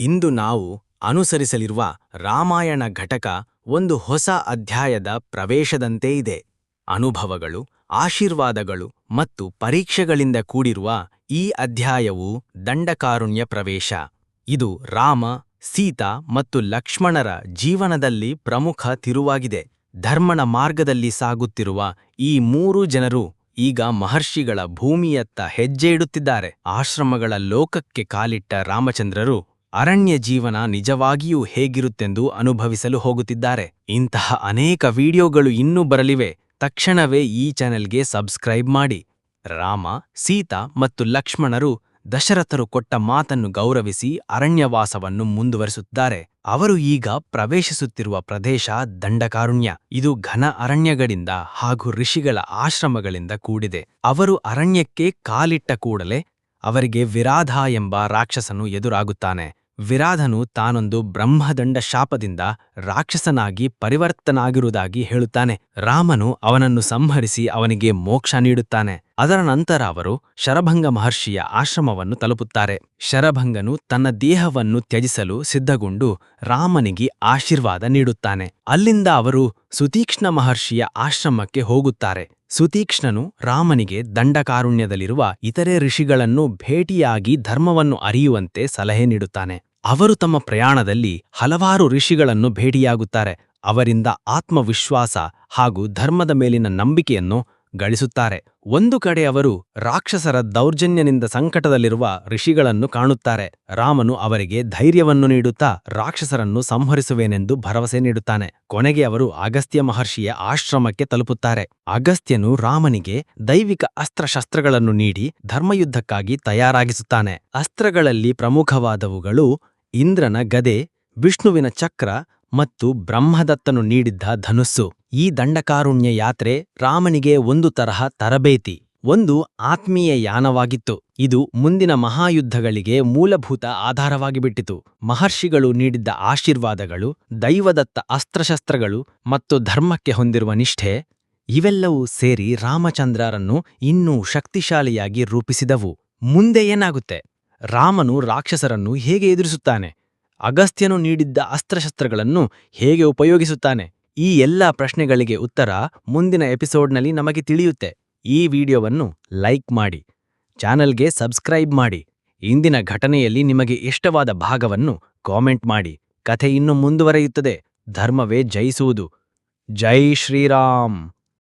ಇಂದು ನಾವು ಅನುಸರಿಸಲಿರುವ ರಾಮಾಯಣ ಘಟಕ ಒಂದು ಹೊಸ ಅಧ್ಯಾಯದ ಪ್ರವೇಶದಂತೆ ಇದೆ. ಅನುಭವಗಳು, ಆಶೀರ್ವಾದಗಳು ಮತ್ತು ಪರೀಕ್ಷೆಗಳಿಂದ ಕೂಡಿರುವ ಈ ಅಧ್ಯಾಯವು ದಂಡಕಾರುಣ್ಯ ಪ್ರವೇಶ. ಇದು ರಾಮ, ಸೀತಾ ಮತ್ತು ಲಕ್ಷ್ಮಣರ ಜೀವನದಲ್ಲಿ ಪ್ರಮುಖ ತಿರುವಾಗಿದೆ. ಧರ್ಮನ ಮಾರ್ಗದಲ್ಲಿ ಸಾಗುತ್ತಿರುವ ಈ ಮೂರು ಜನರು ಈಗ ಮಹರ್ಷಿಗಳ ಭೂಮಿಯತ್ತ ಹೆಜ್ಜೆ ಇಡುತ್ತಿದ್ದಾರೆ. ಆಶ್ರಮಗಳ ಲೋಕಕ್ಕೆ ಕಾಲಿಟ್ಟ ರಾಮಚಂದ್ರರು ಅರಣ್ಯ ಜೀವನ ನಿಜವಾಗಿಯೂ ಹೇಗಿರುತ್ತೆಂದು ಅನುಭವಿಸಲು ಹೋಗುತ್ತಿದ್ದಾರೆ. ಇಂತಹ ಅನೇಕ ವಿಡಿಯೋಗಳು ಇನ್ನೂ ಬರಲಿವೆ. ತಕ್ಷಣವೇ ಈ ಚಾನೆಲ್ಗೆ ಸಬ್ಸ್ಕ್ರೈಬ್ ಮಾಡಿ. ರಾಮ, ಸೀತಾ ಮತ್ತು ಲಕ್ಷ್ಮಣರು ದಶರಥರು ಕೊಟ್ಟ ಮಾತನ್ನು ಗೌರವಿಸಿ ಅರಣ್ಯವಾಸವನ್ನು ಮುಂದುವರಿಸುತ್ತಾರೆ. ಅವರು ಈಗ ಪ್ರವೇಶಿಸುತ್ತಿರುವ ಪ್ರದೇಶ ದಂಡಕಾರುಣ್ಯ. ಇದು ಘನ ಅರಣ್ಯಗಳಿಂದ ಹಾಗೂ ಋಷಿಗಳ ಆಶ್ರಮಗಳಿಂದ ಕೂಡಿದೆ. ಅವರು ಅರಣ್ಯಕ್ಕೆ ಕಾಲಿಟ್ಟ ಕೂಡಲೇ ಅವರಿಗೆ ವಿರಾಧ ಎಂಬ ರಾಕ್ಷಸನು ಎದುರಾಗುತ್ತಾನೆ. ವಿರಾಧನು ತಾನೊಂದು ಬ್ರಹ್ಮದಂಡ ಶಾಪದಿಂದ ರಾಕ್ಷಸನಾಗಿ ಪರಿವರ್ತನಾಗಿರುವುದಾಗಿ ಹೇಳುತ್ತಾನೆ. ರಾಮನು ಅವನನ್ನು ಸಂಹರಿಸಿ ಅವನಿಗೆ ಮೋಕ್ಷ ನೀಡುತ್ತಾನೆ. ಅದರ ನಂತರ ಅವರು ಶರಭಂಗ ಮಹರ್ಷಿಯ ಆಶ್ರಮವನ್ನು ತಲುಪುತ್ತಾರೆ. ಶರಭಂಗನು ತನ್ನ ದೇಹವನ್ನು ತ್ಯಜಿಸಲು ಸಿದ್ಧಗೊಂಡು ರಾಮನಿಗೆ ಆಶೀರ್ವಾದ ನೀಡುತ್ತಾನೆ. ಅಲ್ಲಿಂದ ಅವರು ಸುತೀಕ್ಷ್ಣ ಮಹರ್ಷಿಯ ಆಶ್ರಮಕ್ಕೆ ಹೋಗುತ್ತಾರೆ. ಸುತೀಕ್ಷ್ಣನು ರಾಮನಿಗೆ ದಂಡಕಾರುಣ್ಯದಲ್ಲಿರುವ ಇತರೆ ಋಷಿಗಳನ್ನು ಭೇಟಿಯಾಗಿ ಧರ್ಮವನ್ನು ಅರಿಯುವಂತೆ ಸಲಹೆ ನೀಡುತ್ತಾನೆ. ಅವರು ತಮ್ಮ ಪ್ರಯಾಣದಲ್ಲಿ ಹಲವಾರು ಋಷಿಗಳನ್ನು ಭೇಟಿಯಾಗುತ್ತಾರೆ. ಅವರಿಂದ ಆತ್ಮವಿಶ್ವಾಸ ಹಾಗೂ ಧರ್ಮದ ಮೇಲಿನ ನಂಬಿಕೆಯನ್ನು ಗಳಿಸುತ್ತಾರೆ. ಒಂದು ಕಡೆ ಅವರು ರಾಕ್ಷಸರ ದೌರ್ಜನ್ಯನಿಂದ ಸಂಕಟದಲ್ಲಿರುವ ಋಷಿಗಳನ್ನು ಕಾಣುತ್ತಾರೆ. ರಾಮನು ಅವರಿಗೆ ಧೈರ್ಯವನ್ನು ನೀಡುತ್ತಾ ರಾಕ್ಷಸರನ್ನು ಸಂಹರಿಸುವೇನೆಂದು ಭರವಸೆ ನೀಡುತ್ತಾನೆ. ಕೊನೆಗೆ ಅವರು ಅಗಸ್ತ್ಯ ಮಹರ್ಷಿಯ ಆಶ್ರಮಕ್ಕೆ ತಲುಪುತ್ತಾರೆ. ಅಗಸ್ತ್ಯನು ರಾಮನಿಗೆ ದೈವಿಕ ಅಸ್ತ್ರಶಸ್ತ್ರಗಳನ್ನು ನೀಡಿ ಧರ್ಮಯುದ್ಧಕ್ಕಾಗಿ ತಯಾರಾಗಿಸುತ್ತಾನೆ. ಅಸ್ತ್ರಗಳಲ್ಲಿ ಪ್ರಮುಖವಾದವುಗಳು ಇಂದ್ರನ ಗದೆ, ವಿಷ್ಣುವಿನ ಚಕ್ರ ಮತ್ತು ಬ್ರಹ್ಮದತ್ತನು ನೀಡಿದ್ದ ಧನುಸ್ಸು. ಈ ದಂಡಕಾರುಣ್ಯ ಯಾತ್ರೆ ರಾಮನಿಗೆ ಒಂದು ತರಹ ತರಬೇತಿ, ಒಂದು ಆತ್ಮೀಯ ಯಾನವಾಗಿತ್ತು. ಇದು ಮುಂದಿನ ಮಹಾಯುದ್ಧಗಳಿಗೆ ಮೂಲಭೂತ ಆಧಾರವಾಗಿಬಿಟ್ಟಿತು. ಮಹರ್ಷಿಗಳು ನೀಡಿದ್ದ ಆಶೀರ್ವಾದಗಳು, ದೈವದತ್ತ ಅಸ್ತ್ರಶಸ್ತ್ರಗಳು ಮತ್ತು ಧರ್ಮಕ್ಕೆ ಹೊಂದಿರುವ ನಿಷ್ಠೆ, ಇವೆಲ್ಲವೂ ಸೇರಿ ರಾಮಚಂದ್ರರನ್ನು ಇನ್ನೂ ಶಕ್ತಿಶಾಲಿಯಾಗಿ ರೂಪಿಸಿದವು. ಮುಂದೆ ಏನಾಗುತ್ತೆ? ರಾಮನು ರಾಕ್ಷಸರನ್ನು ಹೇಗೆ ಎದುರಿಸುತ್ತಾನೆ? ಅಗಸ್ತ್ಯನು ನೀಡಿದ್ದ ಅಸ್ತ್ರಶಸ್ತ್ರಗಳನ್ನು ಹೇಗೆ ಉಪಯೋಗಿಸುತ್ತಾನೆ? ಈ ಎಲ್ಲ ಪ್ರಶ್ನೆಗಳಿಗೆ ಉತ್ತರ ಮುಂದಿನ ಎಪಿಸೋಡ್ನಲ್ಲಿ ನಮಗೆ ತಿಳಿಯುತ್ತೆ. ಈ ವಿಡಿಯೋವನ್ನು ಲೈಕ್ ಮಾಡಿ, ಚಾನಲ್ಗೆ ಸಬ್ಸ್ಕ್ರೈಬ್ ಮಾಡಿ. ಇಂದಿನ ಘಟನೆಯಲ್ಲಿ ನಿಮಗೆ ಇಷ್ಟವಾದ ಭಾಗವನ್ನು ಕಾಮೆಂಟ್ ಮಾಡಿ. ಕಥೆ ಇನ್ನು ಮುಂದುವರೆಯುತ್ತದೆ. ಧರ್ಮವೇ ಜಯಿಸುವುದು. ಜೈ ಶ್ರೀರಾಮ್.